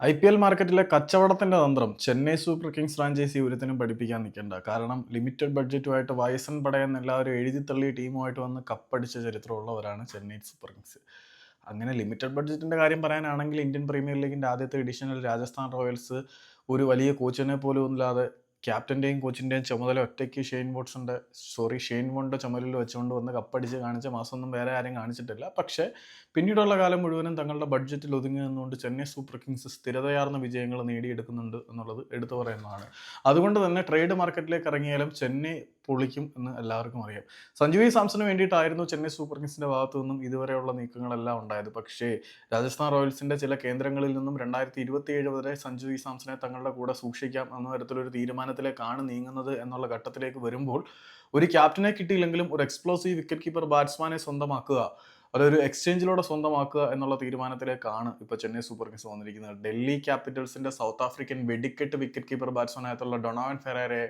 I P L മാർക്കറ്റിലെ കച്ചവടത്തിന്റെ തന്ത്രം ചെന്നൈ സൂപ്പർ കിങ്സ് ഫ്രാഞ്ചൈസി ഒരുത്തിനും പഠിപ്പിക്കാൻ നിൽക്കേണ്ട. കാരണം ലിമിറ്റഡ് ബഡ്ജറ്റുമായിട്ട് വയസ്സൻ പടയെന്ന് എല്ലാവരും എഴുതി തള്ളിയ ടീമുമായിട്ട് വന്ന് കപ്പടിച്ച ചരിത്രമുള്ളവരാണ് ചെന്നൈ സൂപ്പർ കിങ്സ്. അങ്ങനെ ലിമിറ്റഡ് ബഡ്ജറ്റിന്റെ കാര്യം പറയാനാണെങ്കിൽ ഇന്ത്യൻ പ്രീമിയർ ലീഗിന്റെ ആദ്യത്തെ എഡിഷനിൽ രാജസ്ഥാൻ റോയൽസ് ഒരു വലിയ കോച്ചിനെ പോലും ഇല്ലാതെ ക്യാപ്റ്റന്റെയും കോച്ചിന്റെയും ചുമതല ഒറ്റയ്ക്ക് ഷെയ്ൻ വോട്ട്സിന്റെ സോറി ഷെയ്ൻ വോണിന്റെ ചുമലിൽ വെച്ചുകൊണ്ട് വന്ന് കപ്പടിച്ച് കാണിച്ച മാസമൊന്നും വേറെ ആരും കാണിച്ചിട്ടില്ല. പക്ഷേ പിന്നീടുള്ള കാലം മുഴുവനും തങ്ങളുടെ ബഡ്ജറ്റിൽ ഒതുങ്ങി നിന്നുകൊണ്ട് ചെന്നൈ സൂപ്പർ കിങ്സ് സ്ഥിരതയാർന്ന വിജയങ്ങൾ നേടിയെടുക്കുന്നുണ്ട് എന്നുള്ളത് എടുത്തു പറയുന്നതാണ്. അതുകൊണ്ട് തന്നെ ട്രേഡ് മാർക്കറ്റിലേക്ക് ഇറങ്ങിയാലും ചെന്നൈ പൊളിക്കും എന്ന് എല്ലാവർക്കും അറിയാം. സഞ്ജു വി സാംസന് വേണ്ടിയിട്ടായിരുന്നു ചെന്നൈ സൂപ്പർ കിങ്സിന്റെ ഭാഗത്തു നിന്നും ഇതുവരെയുള്ള നീക്കങ്ങളെല്ലാം ഉണ്ടായത്. പക്ഷേ രാജസ്ഥാൻ റോയൽസിന്റെ ചില കേന്ദ്രങ്ങളിൽ നിന്നും രണ്ടായിരത്തി ഇരുപത്തി ഏഴ് വരെ സഞ്ജു വി സാംസനെ തങ്ങളുടെ കൂടെ സൂക്ഷിക്കാം എന്ന തരത്തിലൊരു തീരുമാനത്തിലേക്കാണ് നീങ്ങുന്നത് എന്നുള്ള ഘട്ടത്തിലേക്ക് വരുമ്പോൾ ഒരു ക്യാപ്റ്റനെ കിട്ടിയില്ലെങ്കിലും ഒരു എക്സ്പ്ലോസീവ് വിക്കറ്റ് കീപ്പർ ബാറ്റ്സ്മാനെ സ്വന്തമാക്കുക അതൊരു എക്സ്ചേഞ്ചിലൂടെ സ്വന്തമാക്കുക എന്നുള്ള തീരുമാനത്തിലേക്കാണ് ഇപ്പോൾ ചെന്നൈ സൂപ്പർ കിങ്സ് വന്നിരിക്കുന്നത്. ഡൽഹി ക്യാപിറ്റൽസിന്റെ സൗത്ത് ആഫ്രിക്കൻ വെഡിക്കറ്റ് വിക്കറ്റ് കീപ്പർ ബാറ്റ്സ്മാനായിട്ടുള്ള ഡൊണോവൻ ഫെറേറെ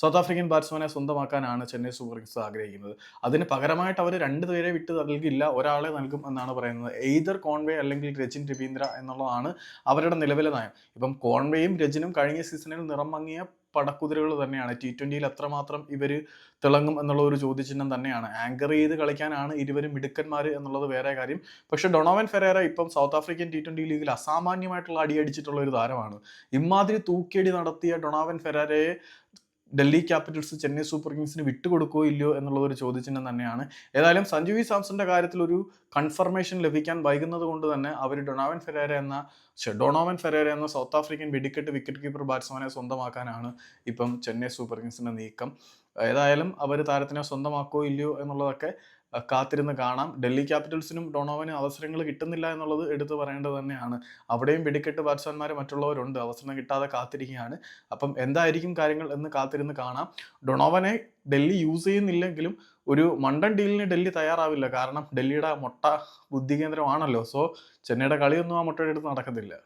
സൗത്ത് ആഫ്രിക്കൻ ബാറ്റ്സ്മാനെ സ്വന്തമാക്കാനാണ് ചെന്നൈ സൂപ്പർ കിങ്സ് ആഗ്രഹിക്കുന്നത്. അതിന് പകരമായിട്ട് അവർ രണ്ട് പേരെ വിട്ട് നൽകില്ല ഒരാളെ നൽകും എന്നാണ് പറയുന്നത്. എയ്തർ കോൺവേ അല്ലെങ്കിൽ രജിൻ രവീന്ദ്ര എന്നുള്ളതാണ് അവരുടെ നിലവിലെ നയം. ഇപ്പം കോൺവേയും രജിനും കഴിഞ്ഞ സീസണിൽ നിറം മങ്ങിയ പടക്കുതിരകൾ തന്നെയാണ്. ടി ട്വന്റിയിൽ അത്രമാത്രം ഇവർ തിളങ്ങും എന്നുള്ള ഒരു ചോദ്യചിഹ്നം തന്നെയാണ്. ആങ്കർ ചെയ്ത് കളിക്കാനാണ് ഇരുവരും മിടുക്കന്മാർ എന്നുള്ളത് വേറെ കാര്യം. പക്ഷെ ഡൊണോവൻ ഫെറേറ ഇപ്പം സൗത്ത് ആഫ്രിക്കൻ ടി ട്വന്റി ലീഗിൽ അസാമാന്യമായിട്ടുള്ള അടിയടിച്ചിട്ടുള്ള ഒരു താരമാണ്. ഇമാതിരി തൂക്കിയടി നടത്തിയ ഡൊണോവൻ ഫെറേറയെ ഡൽഹി ക്യാപിറ്റൽസ് ചെന്നൈ സൂപ്പർ കിങ്സിന് വിട്ടുകൊടുക്കുകയോ ഇല്ലയോ എന്നുള്ളത് ഒരു ചോദ്യചിഹ്നം തന്നെയാണ്. ഏതായാലും സഞ്ജു വി സാംസന്റെ കാര്യത്തിൽ ഒരു കൺഫർമേഷൻ ലഭിക്കാൻ വൈകുന്നത് കൊണ്ട് തന്നെ അവർ ഡൊണാവൻ ഫെരേര എന്ന ഡൊണോവൻ ഫെരേര എന്ന സൗത്ത് ആഫ്രിക്കൻ വെടിക്കെട്ട് വിക്കറ്റ് കീപ്പർ ബാറ്റ്സ്മാനെ സ്വന്തമാക്കാനാണ് ഇപ്പം ചെന്നൈ സൂപ്പർ കിങ്സിന്റെ നീക്കം. ഏതായാലും അവർ താരത്തിനെ സ്വന്തമാക്കുകയോ ഇല്ലയോ എന്നുള്ളതൊക്കെ കാത്തിരുന്ന് കാണാം. ഡൽഹി ക്യാപിറ്റൽസിനും ഡൊണോവന് അവസരങ്ങൾ കിട്ടുന്നില്ല എന്നുള്ളത് എടുത്തു പറയേണ്ടത് തന്നെയാണ്. അവിടെയും വെടിക്കെട്ട് ബാറ്റ്സ്മാൻമാർ മറ്റുള്ളവരുണ്ട്. അവസരം കിട്ടാതെ കാത്തിരിക്കുകയാണ്. അപ്പം എന്തായിരിക്കും കാര്യങ്ങൾ എന്ന് കാത്തിരുന്ന് കാണാം. ഡൊണോവനെ ഡൽഹി യൂസ് ചെയ്യുന്നില്ലെങ്കിലും ഒരു മണ്ടൻ ഡീലിന് ഡൽഹി തയ്യാറാവില്ല. കാരണം ഡൽഹിയുടെ മുട്ട ബുദ്ധി കേന്ദ്രമാണല്ലോ. സോ ചെന്നൈയുടെ കളിയൊന്നും ആ മുട്ടയുടെ അടുത്ത് നടക്കത്തില്ല.